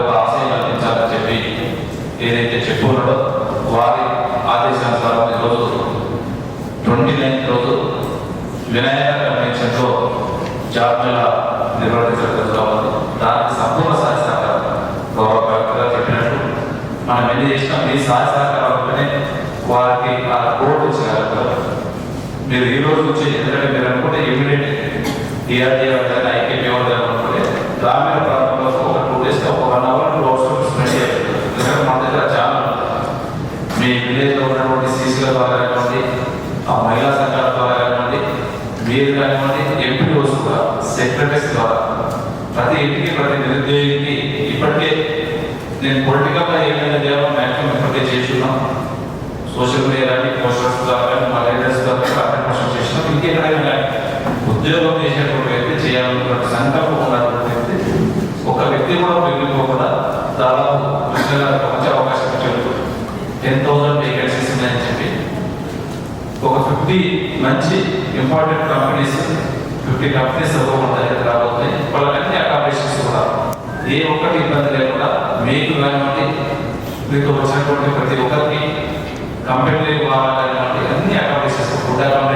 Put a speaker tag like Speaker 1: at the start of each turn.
Speaker 1: ఆశయం కల్పించాలని చెప్పి ఏదైతే చెప్పున్నాడో వారి ఆదేశానుసారం ఈరోజు ట్వంటీ నైన్త్ రోజు వినాయక కన్వెన్షన్లో జాబ్ నిర్వహించడం జరుగుతూ ఉంది. దానికి సంపూర్ణ సహాయ సహకారం గౌరవ కలెక్టర్గా చెప్పినట్టు మనం ఎన్ని చేసినా? మీ సహాయ సహకారాలనే వారికి ఆ కోర్టు ఇచ్చగలుగుతారు మీరు ఈ రోజు నుంచి ఎందుకంటే మీరు అనుకుంటే ఇమీడియట్ డిఆర్డీ కానీ ఐకేపీ అనుకుంటే గ్రామీణ ప్రాంతంలో ఒక టూ డేస్ ఒక one hour two hours spend చేయాలి ఎందుకంటే మన దగ్గర చాలా ఉంది. మీ విలేజ్లో ఉన్నటువంటి సీసీల ద్వారా కానివ్వండి ఆ మహిళా సంఘాల ద్వారా కానివ్వండి మీరు కానివ్వండి ఎంపీఓస్ ద్వారా సెక్రటరీస్ ద్వారా ప్రతి ఇంటికి ప్రతి నిరుద్యోగికి ఇప్పటికే నేను పొలిటికల్గా ఏమైనా చేయాలో మ్యాక్సిమం ఇప్పటికే చేస్తున్నాం సోషల్ మీడియా కానీ పోస్టర్స్ ద్వారా కానీ మా లీడర్స్ ద్వారా కానీ పోస్టర్ చేసినాం ఇంకెక్కడైనా ఉద్యోగం చేసేటువంటి వ్యక్తి చేయాలన్నటువంటి సంకల్పం ఉన్నటువంటి వ్యక్తి ఒక వ్యక్తి కూడా మిగిలిపోకుండా దాదాపు కృష్ణ గారికి మంచి అవకాశం ఫిఫ్టీ మంచి ఇంపార్టెంట్ కంపెనీస్ ఫిఫ్టీ కంపెనీస్ మన దగ్గర రాబోతున్నాయి వాళ్ళకన్నీ అకామిడేషన్స్ కూడా. ఏ ఒక్కటి ఇబ్బంది లేకుండా మీకు కానివ్వండి మీకు వచ్చినటువంటి ప్రతి ఒక్కరికి కంపెనీ ద్వారా కానివ్వండి అన్ని అకామిడేషన్స్ ఫుడ్ అకామిడేషన్